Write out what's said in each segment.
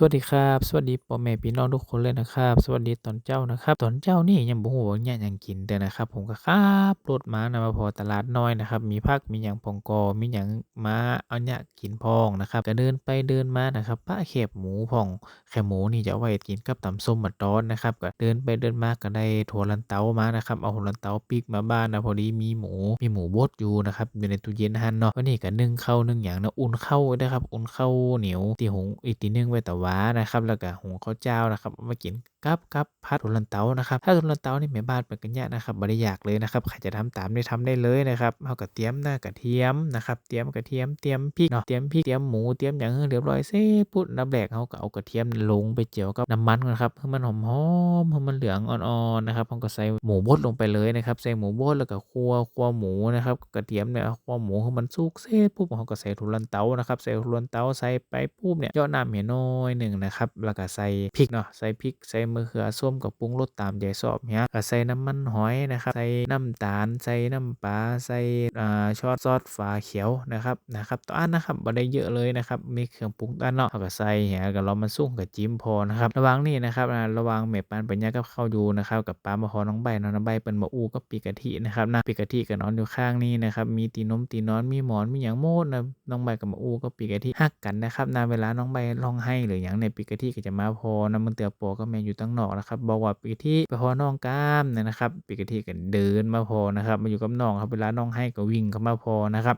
สวัสดีครับ สวัสดีพ่อแม่พี่น้องทุกคนเลยนะครับ สวัสดีตอนเช้านะครับ ตอนเช้านี่ยังบ่ฮู้ว่าเนี่ยยังกินเด้อนะครับ ผมก็ขับรถมานะมาพอตลาดน้อยนะครับ มีผักมีหยังพองก็มีหยังมาเอาเนี่ยกินพองนะครับก็เดินไปเดินมานะครับปะแคบหมูพองแคบหมูนี่จะไว้กินกับตำส้มบักตอนนะครับก็เดินไปเดินมาก็ได้ถั่วลันเตามานะครับเอาถั่วลันเตาปีกมาบ้านนะพอดีมีหมูมีหมูบดอยู่นะครับอยู่ในตู้เย็นหันเนาะวันนี้ก็นึ่งข้าวนึ่งหยังนะอุ่นข้าวเด้อครับอุ่นข้าวเหนียวที่หุงอีกทีนึ่งไว้แต่หวานะครับแล้วก็หุงข้าวเจ้านะครับมากินกับกับผัดถั่วลันเตานะครับถ้าถั่วลันเตานี่แม่บ้านเพิ่นก็เนี่ยนะครับบ่ได้ยากเลยนะครับใครจะทำตามได้ทำได้เลยนะครับเฮาก็เตรียมหน้ากระเทียมนะครับเตรียมกระเทียมเตรียมพริกเนาะเตรียมพริกเตรียมหมูเตรียมหยังเรียบร้อยเสร็จปุ๊บนดับแรกเฮาก็เอากระเทียมลงไปเจียวกับน้ำมันก่อนครับให้มันหอมๆให้มันเหลืองอ่อนๆนะครับเราก็ใส่หมูบดลงไปเลยนะครับใส่หมูบดแล้วก็คั่วคั่วหมูนะครับกระเทียมเนี่ยคั่วหมูให้มันสุกเสร็จปุ๊บเราก็ใส่ถั่วลันเตานะครับใส่ถั่วลันเตาใส่ไปปุ๊บเนี่ยยาะน้ำให้น้อยหนึ่งนะครับแล้วก็ใส่พริกเนาะใส่พริกใส่มะเขือส้มกับปรุงรสตามใจชอบเนี่ยก็ใส่น้ำมันหอยนะครับใส่น้ำตาลใส่น้ำปลาใส่อ่าซอสซอสฝาเขียวนะครับนะครับตัวอันนะครับบ่ได้เยอะเลยนะครับมีเครื่องปรุงตอันเนาะก็ใส่แหก็รอมันสุกก็จิ้มพอนะครับระว่างนี้นะครับระว่างแม่ปานไปย่ากับข้าวอยู่นะครับกับป้ามาขอน้องใบน้องใบเปิ้นมาอูกับปีกกะทินะครับนะปีกกะทิก็นอนอยู่ข้างนี้นะครับมีตีนมตีนอนมีหมอนมีหยังหมดนะน้องใบก็มาอูกับปีกกะทิฮักกันนะครับนะเวลาน้องใบร้องไห้หรือหยังในปีกกะทิก็จะมาพอนะมันเตือปอก็แม่อยู่ตั้งนอกนะครับบอกว่าปีกกะทิไปพอน้องก้ามนะครับปีกกะทิก็เดินมาพอนะครับมาอยู่กับน้องครับเวลาน้องให้ก็วิ่งเข้ามาพอนะครับ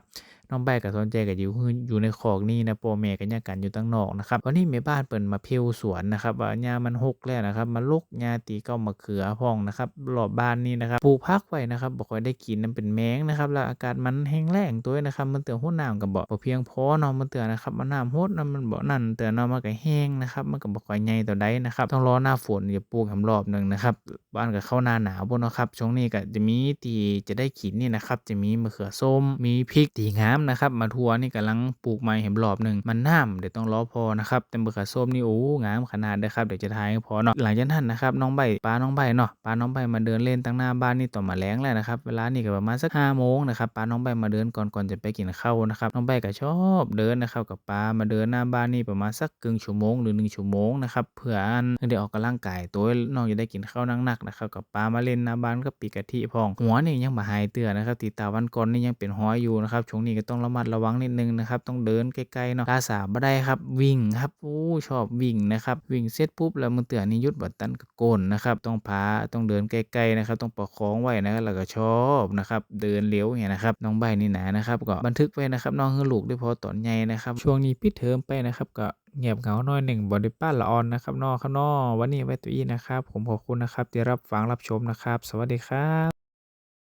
น้องใบก็สนใจก็อยู่ออยู่ในคอกนี่นะพ่อแม่ก็แยกกันอยู่ตั้งนอกนะครับวันนี้แม่บ้านเปิ่นมาเพลสวนนะครับว่าหญ้ามันหกแล้วนะครับมาลกหญ้าตีเก้ามะเขือพองนะครับรอบบ้านนี่นะครับปลูกผักไว้นะครับบ่ค่อยได้กินนํเป็นแมงนะครับแล้วอากาศมันแห้งแล้งตัวนะครับมันเตือนโฮดน้ำก็บ่บ่เพียงพอเนาะมันเตือนนะครับว่าน้ำโฮดนะมันบ่นั่นเตือนเนาะมันก็แห้งนะครับมันก็บ่ค่อยใหญ่เท่าใดนะครับต้องรอหน้าฝนอย่าปลูกแหมรอบหนึ่งนะครับบ้านก็เข้าหน้าหนาวพุ่นนะครับช่วงนี้ก็จะมีที่จะได้กินนี่นะครับจะมีมะเขือส้มมีพริกที่งามนะครับมาทัวนี่กำลังปลูกใหม่แหมรอบหนึ่งมันน้ำเดี๋ยวต้องรอพอนะครับแต่มะเขือส้มนี่โอ้งามขนาดเด้อครับเดี๋ยวจะถ่ายพอเนาะหลังจากนั้นนะครับน้องใบป้าน้องใบเนาะป้าน้องใบมาเดินเล่นตั้งหน้าบ้านนี่ต่อมาแล้งแล้วนะครับเวลานี่ก็ประมาณสัก5โมงนะครับป้าน้องใบมาเดินก่อนก่อนจะไปกินข้าวนะครับน้องใบก็ชอบเดินนะครับกับป้ามาเดินหน้าบ้านนี่ประมาณสักครึ่งชั่วโมงหรือ1ชั่วโมงนะครับเพื่ออันได้ออกกำลังกายตัวน้องจะได้กินข้าวหนักๆนะครับกับป้ามาเล่นหน้าบ้านกับปีกะทิพองหัวนี่ยังบ่หายเตือนะครับตีตาวันก่อนนี่ยังเป็นห้อยอยู่นะครับช่วงนี้ก็ต้องระมัดระวังนิดนึงนะครับ ต้องเดินใกลๆเนาะลาสาบ่ได้ครับ วิ่งครับโอ้ชอบวิ่งนะครับ วิ่งเสร็จปุ๊บแล้วมือเตือนี่ยุดบ่ตันก็โกนนะครับ ต้องพาต้องเดินใกลๆนะครับ ต้องประคองไว้นะแล้วก็ชอบนะครับ เดินเร็วอย่างเงี้ยนะครับ น้องใบนี่หนะนะครับ ก็บันทึกไว้นะครับ น้องให้ลูกได้พอตอนใหญ่นะครับ ช่วงนี้ปิดเทอมไปนะครับก็เงียบเหงาหน่อยหนึ่งบ่ได้ป้านละออนนะครับนอข้างนอวันนี้ไว้ตัวอีนะครับ ผมขอบคุณนะครับที่รับฟังรับชมนะครับ สวัสดีครับ